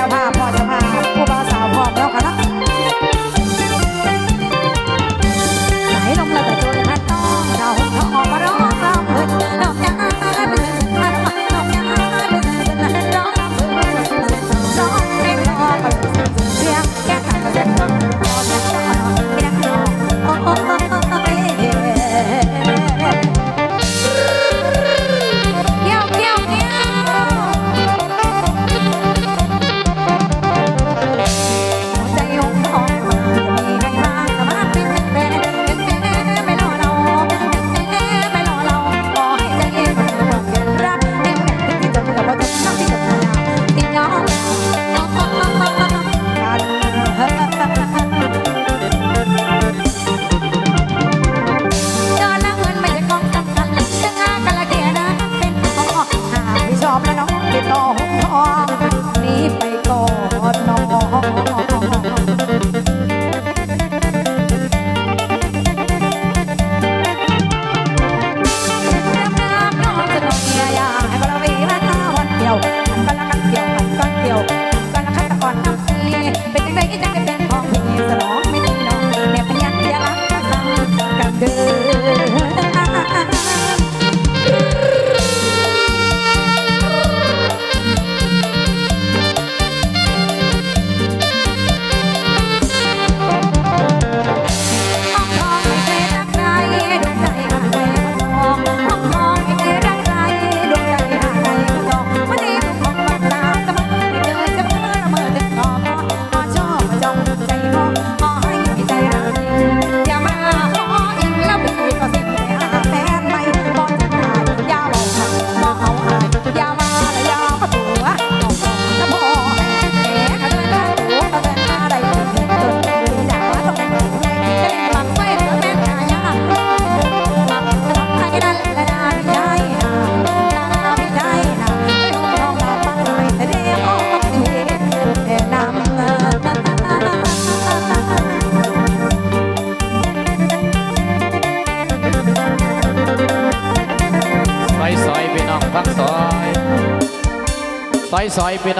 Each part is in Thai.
จ้าภาพพอ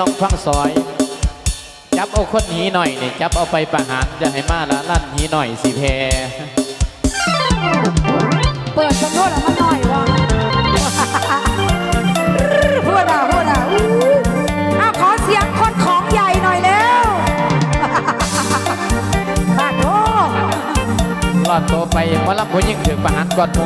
น้องฟังซอย จับเอาคนหีหน่อยนี่จับเอาไปประหารจะให้มาละลั่นหีหน่อยสิแพเปิดชมโทษละมาหน่อยวะพูดอ่าพูดอ่าะอ้าขอเสียงคนของใหญ่หน่อยเร็วบาดโลรอดโตไปเพราะลำพูยิ่งถึงประหารก่อนโม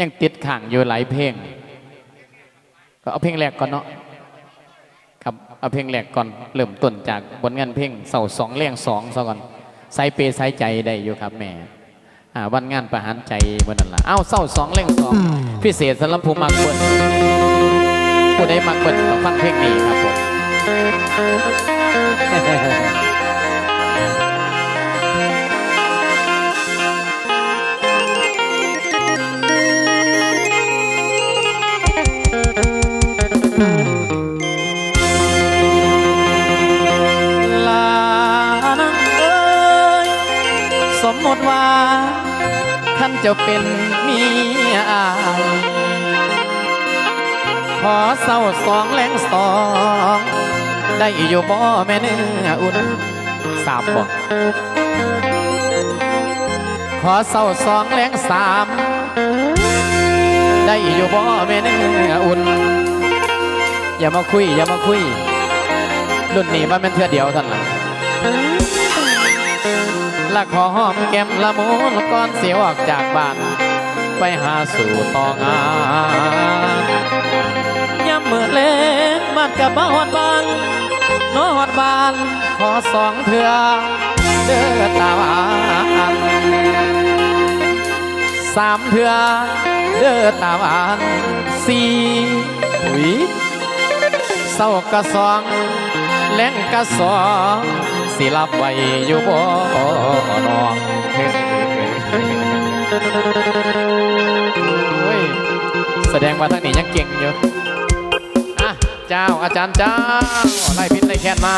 ยังติดขังอยู่หลายเพลง ก็เอาเพลงแรกก่อนเนาะครับเอาเพลงแรกก่อนเริ่มต้นจากบนงานเพลงเสาสองเลี้ยงสองซะก่อนใส่เปใส่ใจได้อยู่ครับแม่วันงานประหารใจวันนั้นละเอ้าเศร้าสองเล่งสองพิเศษสำหรับผู้มากเปิดผู้ได้มักเปิดฟังเพลงนี้ครับผม จะเป็นเมียอายขอเศร้าสองแรงสอง ได้อยู่บ่แม่เนื้ออุ่นสามบ่ขอเศร้าสองแรงสามได้อยู่บ่แม่เนื้ออุ่น อย่ามาคุย อย่ามาคุย รุ่นนี้มันเป็นเทือเดียวท่านนล่ะ ละขอหอมแก้มละมุนก่อนเสียออกจากบ้าน ไปหาสู่ต่องานยามมืดเล่นบ้านกับบ้าฮอดบ้านน้อฮอดบ้าน ขอสองเถื่อเด้อตาหวานสามเถื่อเด้อตาหวานสี่อุ้ยเศร้ากะสองแรงกระสอง สิรับไว้อยู่บ่นองแสดงว่าทั้งนี้ยังเก่งอยู่อะเจ้าอาจารย์เจ้าไล่พิษไล่แค้นมา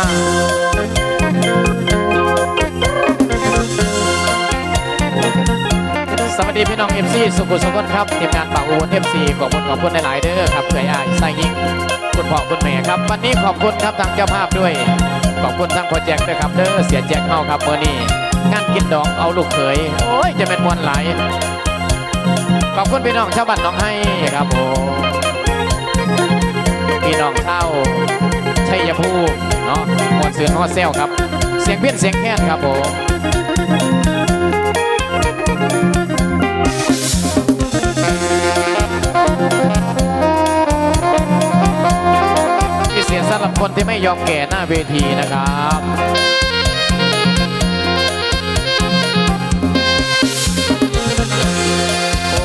สวัสดีพี่น้องเอฟซีสุขุสุขนครับทีมงานป่าอูนเอฟซีขอบคุณขอบคุณหลาย ๆ เด้อครับเพื่อไอ้ายไส้ยิงคุณพ่อคุณแม่ครับ วันนี้ขอบคุณครับทางเจ้าภาพด้วย ขอบคุณทางโปรเจกต์ด้วยครับเด้อเสียแจกเข้าครับเมื่อนี้งานกินดองเอาลูกเขยโอ้ยจะเป็นมวลหลขอบคุณพี่น้องชาวบ้านน้องให้ครับผมพี่น้องเช่าชัยภูมิเนาะมวลเสือฮอเซลครับ เสียงเพี้ยนเสียงแค้นครับผมำหรับคนที่ไม่ยอมแก่หน้าเวทีนะครับ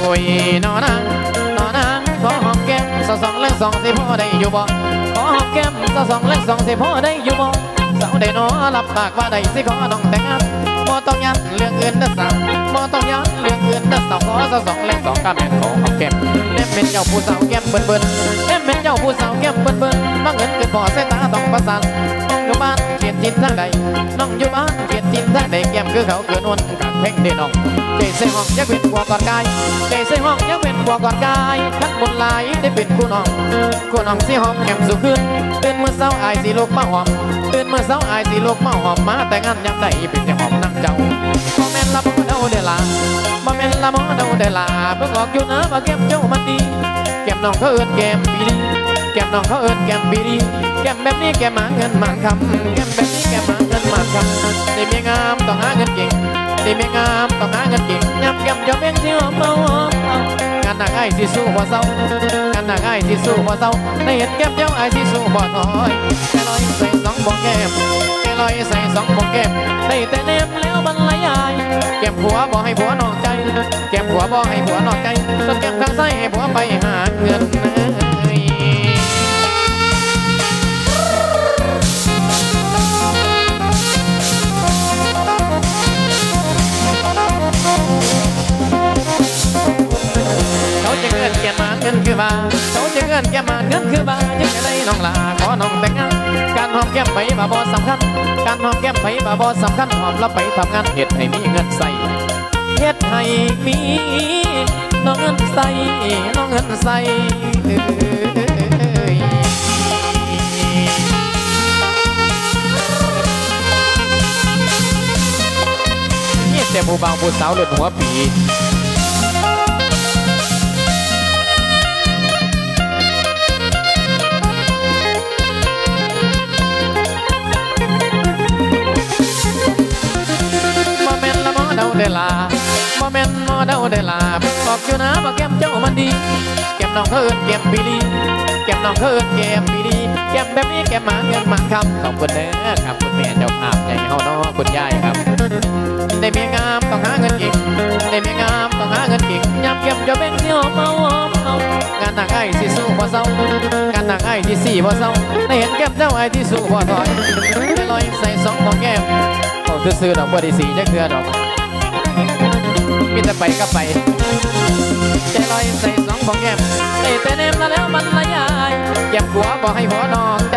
โอ้ยนอนางนอนางขอหอมแก้มสองสองเล่งสองสิพ่อได้อยู่บ่ขอหอมแก้มสองสองเล่งสองสิพ่อได้อยู่บ่สาวได้นอรับปากว่าได้สิขอน้องแต่งงานบ่ต้องยันเรื่องอื่นเด้อสาวบ่ต้องยันเรื่องอื่นเด้อสาวขอสองสองเล่งสองกาแม่นขอหอมแก้ม เป็นเจ้าผู้สาวแก้มเบิ่นเบิ่นเล่เป็นเจ้าผู้สาวแก้มเบิ่นเบิ่นมาเงินเกินพอสายตาต้องประสานน้องอยู่บ้านเขียนทินทางใดน้องอยู่บ้านเขียนทินทางใดแก้มคือเขาเกินวนกักเพ่งเด้น้องใจเสียห้องยักเป็นกลัวก่อนกายใจเสียห้องยักเป็นกลัวก่อนกายทักบนลายได้เป็นคู่น้องคู่น้องสิหอมแก้มสุขึ้นตื่นเมื่อเช้าอายสิลูกมาหอมตื่นเมื่อเช้าอายสิลูกมาหอมมาแต่งานยังได้เป็นแต่หอมนั่งเจ้า นละบ่เดาเดลาบ่แม่นละบ่เดาเดลาเพิ่งออกอยู่นะว่าแก้มเจ้ามันดีแก้มน้องเขาเอิ้นแก้มปีดีแก้มน้องเขาเอิ้นแก้มปีดีแก้มแบบนี้แก้มหาเงินหมาคำแก้มแบบนี้แก้มหาเงินหมาคำได้เมียงามต้องหาเงินเก่งได้เมียงามต้องหาเงินเก่งยับยับจะเป็นที่หอมเมาหอมเอางานหนักไอ้สิสู้บ่เศร้างานหนักไอ้สิสู้บ่เศร้าได้เห็นแก้มเจ้าไอ้สิสู้บ่ถอยแค่ลอย ใส่สองบ่แก้มแค่ลอยใส่สองบ่แก้มได้แต่เนมแล้วบรรลัยอายแก้มผัวบ่ให้ผัวนอกใจ แก้มผัวบ่ให้ผัวนอกใจจนแก้มข้างซ้ายให้ผัวไปหาเงินเอ้ยเขาจะเงินแกมาเงินคือบ้าเขาจะเงินแกมาเงินคือบ้าจะไงน้องลาขอน้องแต่งงาน การหอมแก้มไปบาบอสำคัญ การหอมแก้มไปบาบอสำคัญหอมแล้วไปทำงานเฮ็ดให้มีเงินใส่เฮ็ดให้มีน้องเงินใส่น้องเงินใส่เอ้ยนี่แต่ผู้บ่าวผู้สาวหลุดหัวปี เดลาบ่แม่นมอเดาเดลาเพิ่งบอกอยู่นะว่าแก้มเจ้ามันดีแก้มน้องเขาเอิ้นแก้มปีดีแก้มน้องเขาเอิ้นแก้มปีดีแก้มแบบนี้แก้มหมาเงินหมาคำขอบคุณเด้อครับคุณแม่เจ้าภาพใหญ่เฮาเนาะคุณยายครับ ได้เมียงามต้องหาเงินเก่งได้เมียงามต้องหาเงินเก่งยามแก้มจะเป็นที่หอมเมาหอมเอางานหนักไอ้ที่สู้บ่เศร้างานหนักไอ้ที่สี่บ่เศร้าได้เห็นแก้มเจ้าไอ้ที่สู้บ่ถอยได้ลอยใส่สองบ่แก้มเขาซื้อดอกบัวดีสีจะเครือดอก มีแต่ไปก็ไป ใจลอยใส่สองของแก้มได้แต่เนมแล้วแล้วมันละยายแก้มผัวบอกให้ผัวนอกใจ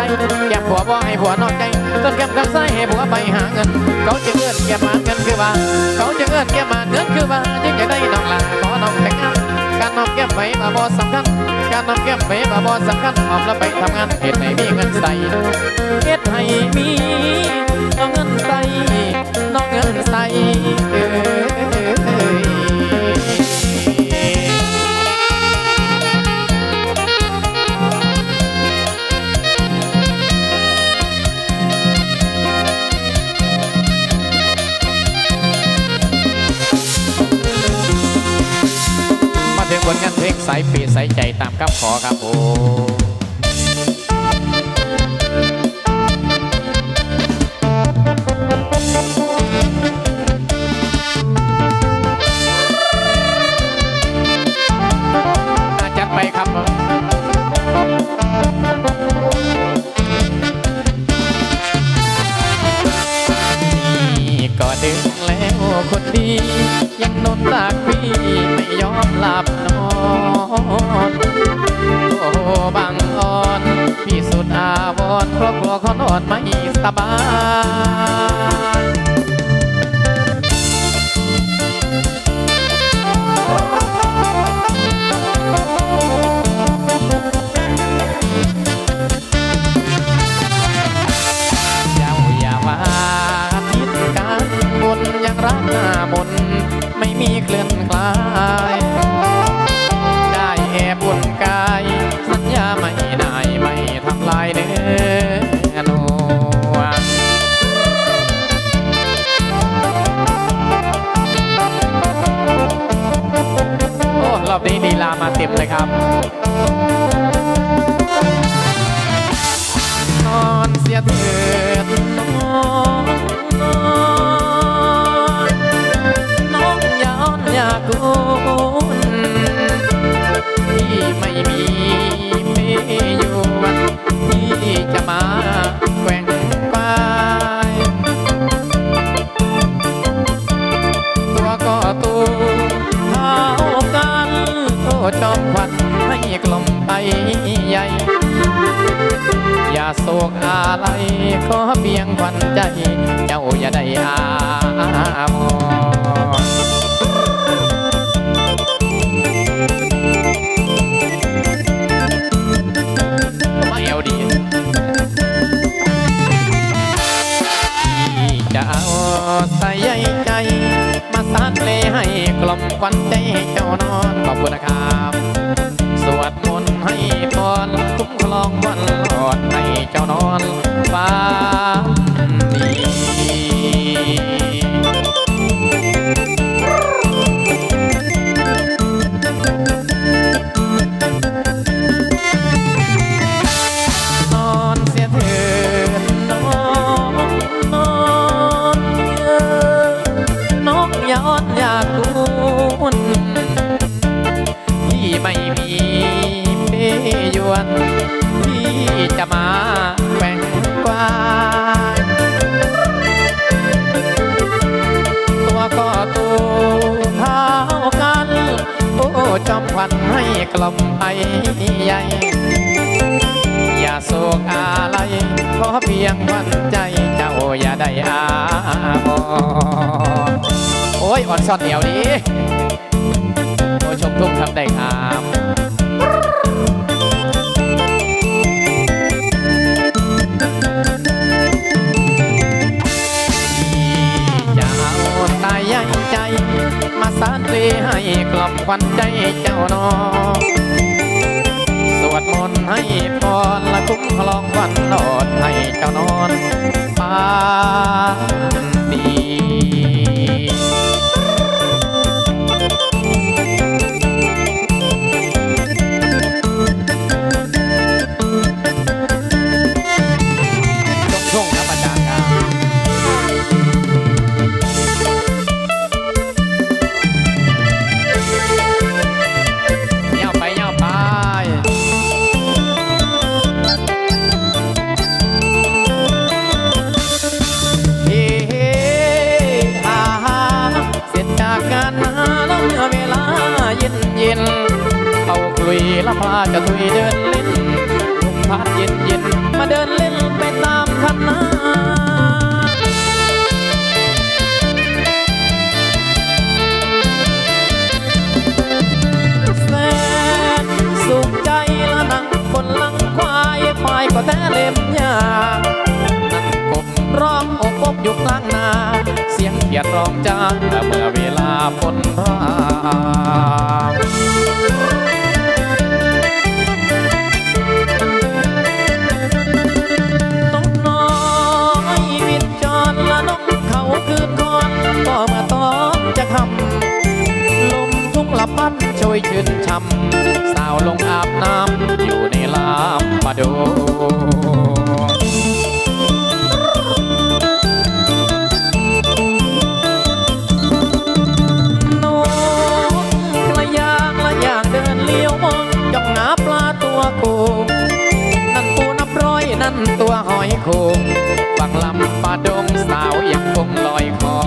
แก้มผัวบอกให้ผัวนอกใจต้นแก้มข้างซ้ให้ผัวไปหาเงิน เขาจะเอื้อนแก้มาเงินคือว่า เขาจะเอื้อนงินแก้มมาเงินคือว่ายิ่งจะได้น้องลาขอน้องแต่งงานการน้องแก้มไปมาบอสำคัญการน้องแก้มไปมาบอสำคัญหอมแล้วไปทำงานเหตุให้มีเงินใส่เหตุให้มี น้องเงินใส่น้องเงินใส่เอ้ยมาถึงผลงานเพลงสายปีสายใจตามคำขอครับโอ้ คนดี ยังนอนตากพี่ไม่ยอมหลับนอน โอ้บางอ่อน พี่สุดอาวรณ์ครอบครัวเขานอนไม่สบายามาเต็มเลยครับ อะไรขอเพียงควันใจ เจ้าอย่าได้อามอมาเอวดีจะเอาใส่ใยใจ มาสานเลให้กล่อมควันใจเจ้านอนขอบคุณนะครับสวดมนต์ให้พรคุ้มครองวันหลอดให้เจ้านอน ฟ้า จอมควันให้กลมไปใหญ่อย่าโศกอะไรขอเพียงวันใจเจ้าอย่าได้อาบอโอ้ยอ่อนซ่อนเดียวดีโอ้ชมทุ่มทำได้ครับ สารเตให้กล่อมควันใจเจ้านอสวดมนต์ให้พรและคุ้มครองวันนอดให้เจ้านอนปานดี จะถุยเดินเล่นลมพัดเย็นเย็นมาเดินเล่นไปตามคันนาแนสุขใจละนั่บนหลังควายควก็แท้เล็มยานั่งกบร้องอกกบอยู่กลางนา เสียงเขียดร้องจ้าเมื่อเวลาฝนรา คงฟังลำปาดงสาวยังคงลอยคอ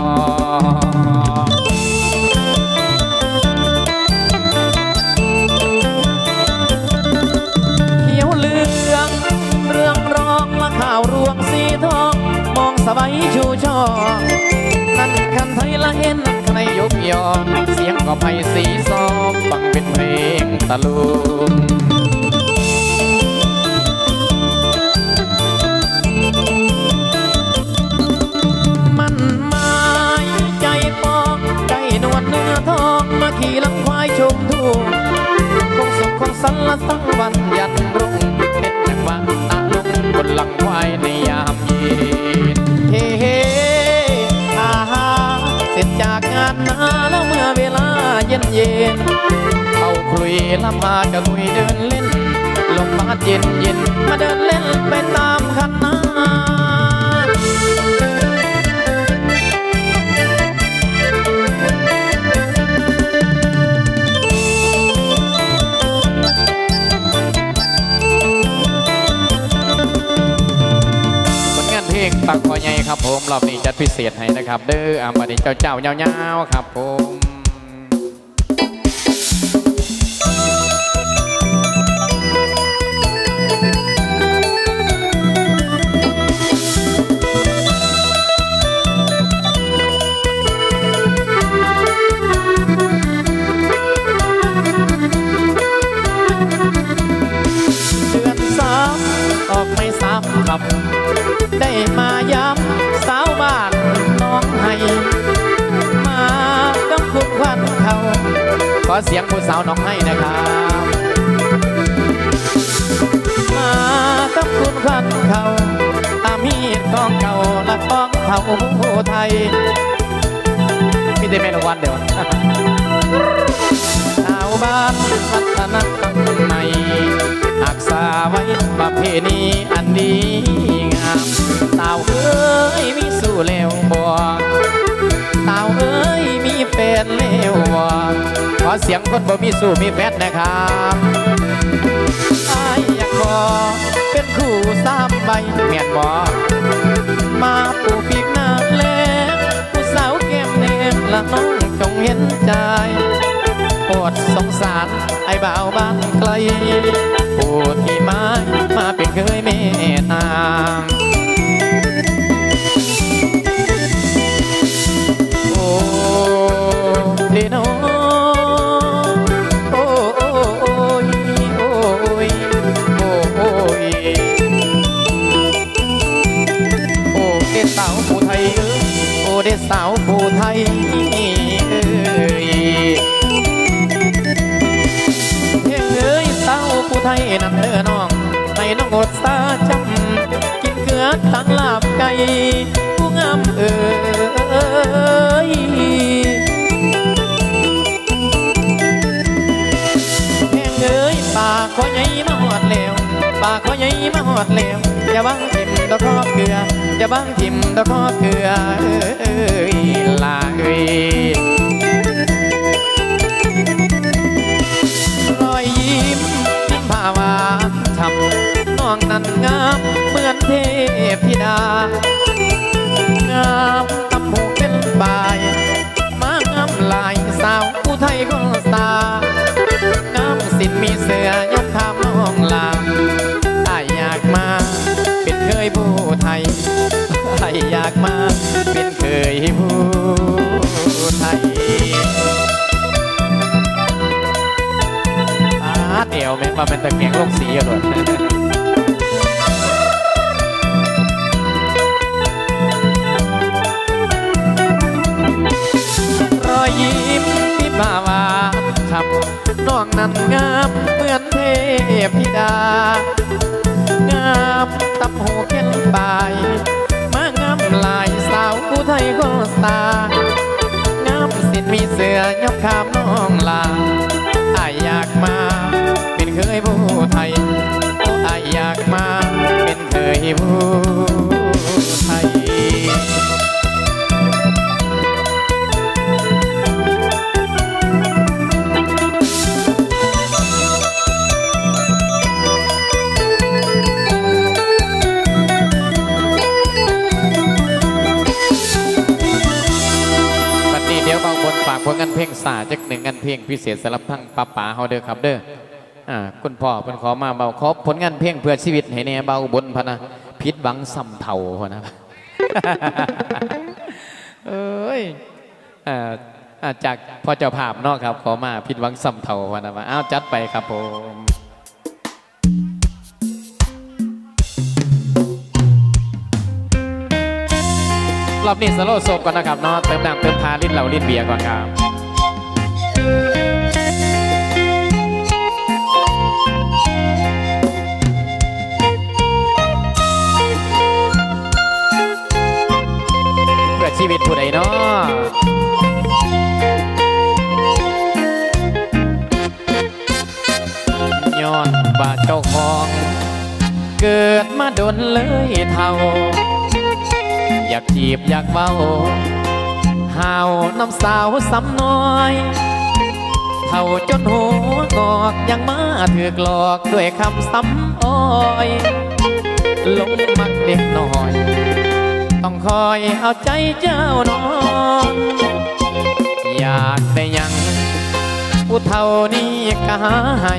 เขียวเหลือง เรื่องรองมาข่าวรวงสีทอง มองสบายชูช่อนั่นคันไทยละเห็นใครยกยอนเสียงก็ไพสีซอกฟังเป็นเพลงตะลุง สุขคงสันละสังวันยันรุ่งเป็นจังหวะตะลุงบนหลังควายในยามเย็นเฮ้เฮ้อาฮาเสร็จจากงานนาแล้วเมื่อเวลาเย็นเย็นเอาคลุยละพาจะลุยเดินเล่นลมพัดเย็นเย็นมาเดินเล่นไปตามคัน ลงานเพลงปักคอใหญ่ครับผมรอบนี้จัดพิเศษให้นะครับ เด้ออามาดิเจ้าเจ้าเงาวๆครับผม อเสียงผู้สาวน้องให้นะครับ มากับคุณควันเขาอามีดกองเก่าและกองเท่าผู้ไทยมีแต่เมนวันเดียวชาวบ้านพัฒนธรรมใหม่รักษาไว้ประเพณีอันดีงามสาวเอ้ยมีสู่เลวบ นเลวบ่ขอเสียงคนบ่มีสู่มีแฟนนะครับอายอยากขอเป็นคู่สามใบเมียนบ่มาปูปีกหน้าแลงผู้สาวแก้มแดงละน้องจงเห็นใจปรดสงสารไอ้บ่าวบ้านไกลผู้ที่มามาเป็นเคยเมตตา เดโนโอ้โอ้โอ้ยโอ้ยโอ้โอ้ยโอ้เด็ดสาวผู้ไทยเอ้ยโอ้เด็ดสาวผู้ไทยเอ้ยเพียงเอ้ยสาวผู้ไทยนั่นเด้อน้องให้น้องอดสาจำกินเกลือทั้งลาบไก่ผู้งามเอ้ย ปากขอใหญ่มาหอดแล้วอย่าบังทิมดอกคอบเกลืออย่าบังทิมดอกคอบเกลือเอ้ยลาเอ้ยรอยยิ้มยิ้มผ่าวานช้ำน้องนั้นงามเหมือนเทพธิดางามตำหูเป็นบายมางามลายสาวผู้ไทยก็สา งามสินมีเสือยกข้ามน้องลาอาอยากมา เป็นเคยผู้ไทยออยากมา เป็นเคยผู้ไทยอาเดียวแม่งมาเป็นตะแกรงโลกสีอะเลยนั้นงามเหมือนเทพธิดา งามตำหูเข็นปลายมางามลายสาวผู้ไทยก็สางามสินมีเสือยกขามน้องลาอายอยากมา เป็นเคยผู้ไทยโอ้อายอยากมา เป็นเคยผู้ ลงพิเศษสำหรับทั้งป้าป๋าเฮาเด้อครับเด้ออ่าคุณพ่อเพิ่นขอมาเบาขอผลงานเพลงเพื่อชีวิตให้แน่เบาบนพะนะผิดหวังซ้ำเท่าพะนะเอ้ยอ่าจากพ่อเจ้าภาพนาะครับ ขอมาผิดหวังซ้ำเท่าพะนะมาอ้าวจัดไปครับผมรอบนี้สโลว์โซบก่อนนะครับเนาะเติมน้ำเติมทาลิ้นเหล่าลิ้นเบียร์ก่อนครับ ชีวิตผู้ใดเนาะย้อนบาดเจ้าของ เกิดมาดนเลยเท่า อยากจีบอยากเบ้าหาวน้ำสาวซ้ำน้อย เท่าจนหัวงอกยังมาถือกหลอกด้วยคำซ้ำอ้อยลงมักเด็กน้อย ต้องคอยเอาใจเจ้านอนอยากได้ยังผู้เท่านี้ก็หาให้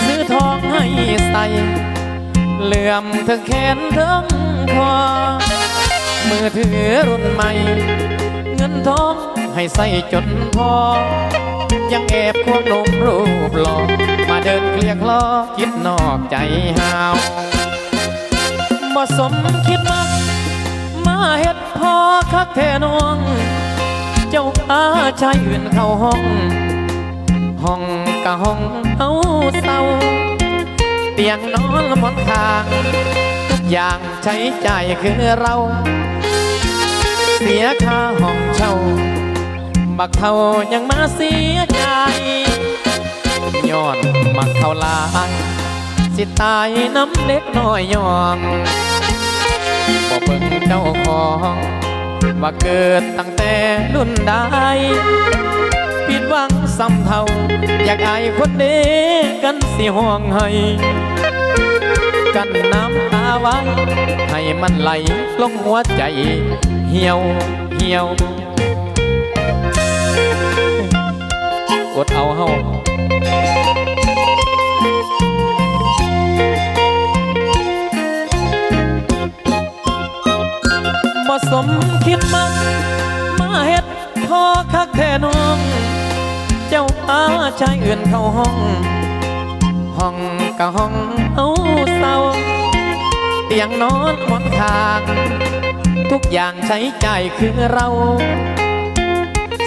ซื้อทองให้ใส่เหลื่อมถึงแขนถึงคอมือถือรุ่นใหม่ เงินทอง ให้ใส่จนพอ ยังแอบควงนมรูปหล่อมาเดินเคลียร์คลอคิดนอกใจหาวบ่สมคิดมักมาเฮ็ดพอคักแท่น้องเจ้าอาชายอื่นเข้าห้อง ห้องกะห้องเฮาเศร้าเตียงนอนหมอนข้างทุกอย่างใช้จ่ายคือเรา เสียค่าห้องเช่า บักเท่ายังมาเสียใจย้อนมักเท่าลายสิตายน้ำเล็กน้อยยองบ่เบิ่งเจ้าของว่าเกิดตั้งแต่รุ่นใดผิดหวังซ้ำเท่า อยากอายคนเด้กันสิห่วงให้ กันน้ำตาไว้ ให้มันไหลลงหัวใจ เหี่ยวเหี่ยว มคิดมักมาเฮ็ดพอคักแท่น้อง เจ้าอาชายอื่นเข้าห้อง ห้องกะห้องเอาเศร้าเตียงนอนหมอนข้าง ทุกอย่างใช้ใจคือเรา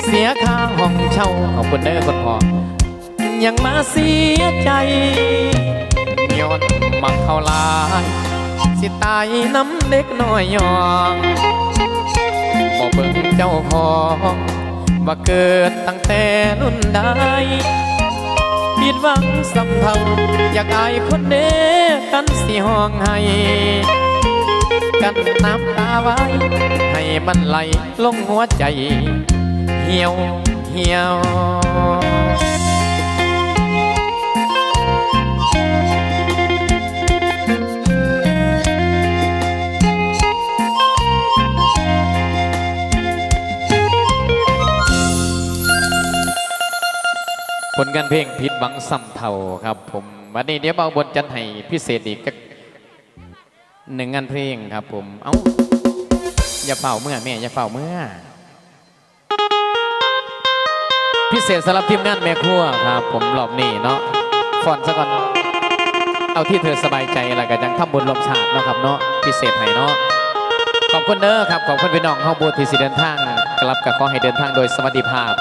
เสียค่าห้องเช่าขอบคุณเด้อคนพอยังมาเสียใจย้อนมักเข้าลาย สิตายน้ำเด็กน้อยยอง บิ่งเจ้าของว่าเกิดตั้งแต่รุ่นใดผิดหวังสำเทาอยากอายคนเด้กันสิห้องให้ กันน้ำตาไว้ ให้มันไหลลงหัวใจ เหี่ยวเหี่ยว ลงานเพลงผิดหวังซ้ำเท่าครับ ผมวันนี้เดี๋ยวเบาบนจันให้พิเศษอีกหนึ่งงานเพลงครับ ผม เอ้าอย่าเฝ้าเมื่อแม่อย่าเฝ้าเมื่อ พิเศษสำหรับทีมงานแม่ครัวครับ ผมรอบนี้เนาะฟอนซะก่อนเอาที่เธอสบายใจแล้วก็ยังทำบุญรวมชาติเนาะครับเนาะพิเศษให้เนาะขอบคุณเด้อครับขอบคุณพี่น้องเฮาบูที่สิเดินทาง กลับกับขอให้เดินทางโดยสวัสดิภาพ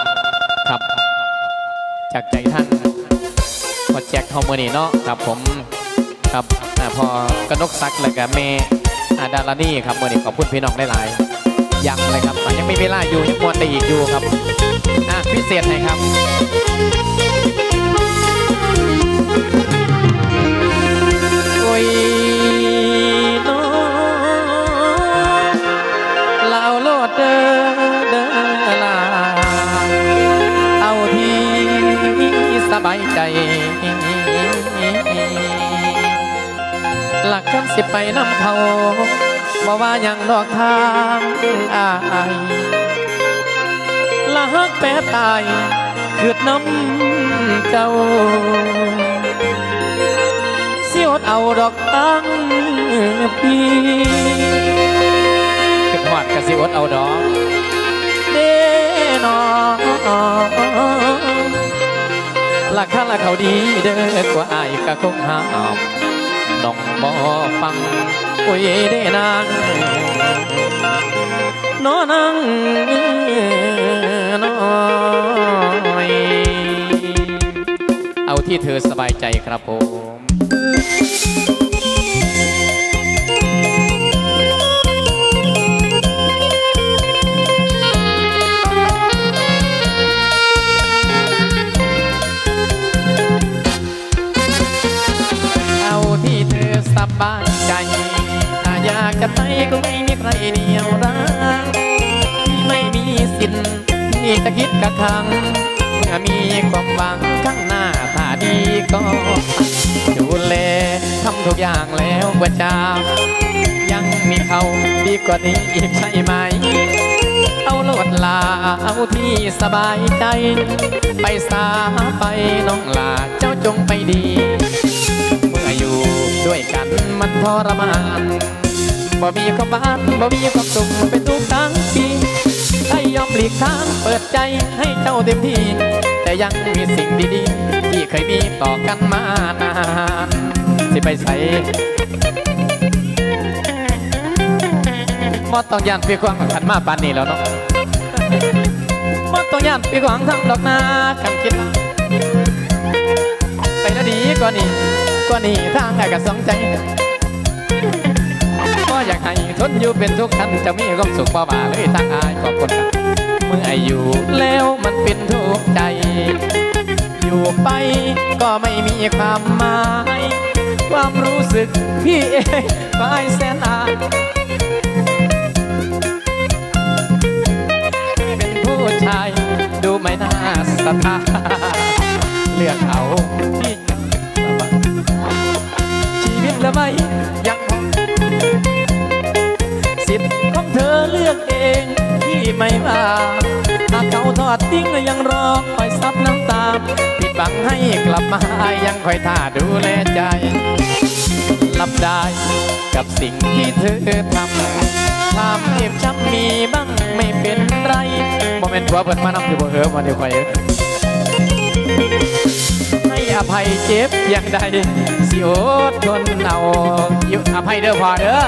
จากใจท่านพอแจกเฮามือนี่เนาะครับผมครับอพอกนกซักแล้วก็เมอาดารานี่ครับมือนี่ขอบคุณพี่น้องได้หลายๆยังเลยครับยังไม่เวลาอยู่ยังมวนได้อีกอยู่ครับอะพิเศษให้ครับ สิไปน้ำเขาบ่ว่าย่างดอกทางอายละฮักแปรตายคือน้ำเจ้าสิอดเอาดอกอังพี่ขึ้นหอดกะสิอดเอาดอกเด้นอลักข้าละเขาดีเด้อกว่าอายกะคงหาม น้องบ่ฟังโอ้ยเด้นางนอนังน้อยเอาที่เธอสบายใจครับผม บายใจ ถ้าอยากจะไปก็ไม่มีใครเดียวรักที่ไม่มีสิทธิ์ที่จะคิดกะครั้งเมื่อมีความหวังข้างหน้าถ้าดีก็ดูแลทำทุกอย่างแล้วกว่าจะยังมีเขาดีกว่านี้อีกใช่ไหม เอาโลดลาเอาที่สบายใจ ไปสาไปน้องลาเจ้าจงไปดี ด้วยกันมันทรมานบ่มีความบ้านบ่มีความสุขเป็นทุกทั้งปีให้ยอมหลีกทางเปิดใจให้เจ้าเต็มที่ แต่ยังมีสิ่งดีๆ ที่เคยมีต่อกันมานานสิไปใส่มอต้องยานปีกวางขันมาปานนี้แล้วเนาะมอต้องยานปีกวางทั้งดอกนากันคิด ไปแล้วดีกว่านี้ กว่านี้ทางไอ้กับสองใจก็อยากให้ทนอยู่เป็นทุกข์ทันจะมีความสุขบ่บ่าเลยทางอายขอบคุณครับเมื่ออายุแล้วมันเป็นทุกข์ใจ อยู่ไปก็ไม่มีความหมาย ความรู้สึกพี่เองก็ไอแสนอายเป็นผู้ชายดูไม่น่าศรัทธาเลือกเอาที่ สิทธิ์ของเธอเลือกเองที่ไม่ว่าหากเขาทอดทิ้งยังรอคอยซับน้ำตาผิดหวังให้กลับมายังคอยท่าดูแลใจรับได้กับสิ่งที่เธอทำทำเจ็บช้ำมีบ้างไม่เป็นไรโมเมนต์หัวเปิดมานำอยู่บ่เออมาเดี๋ยวคอยให้อภัยเจ็บอย่างใดสิอดทนเอาอยู่อภัยเด้อพอเด้อ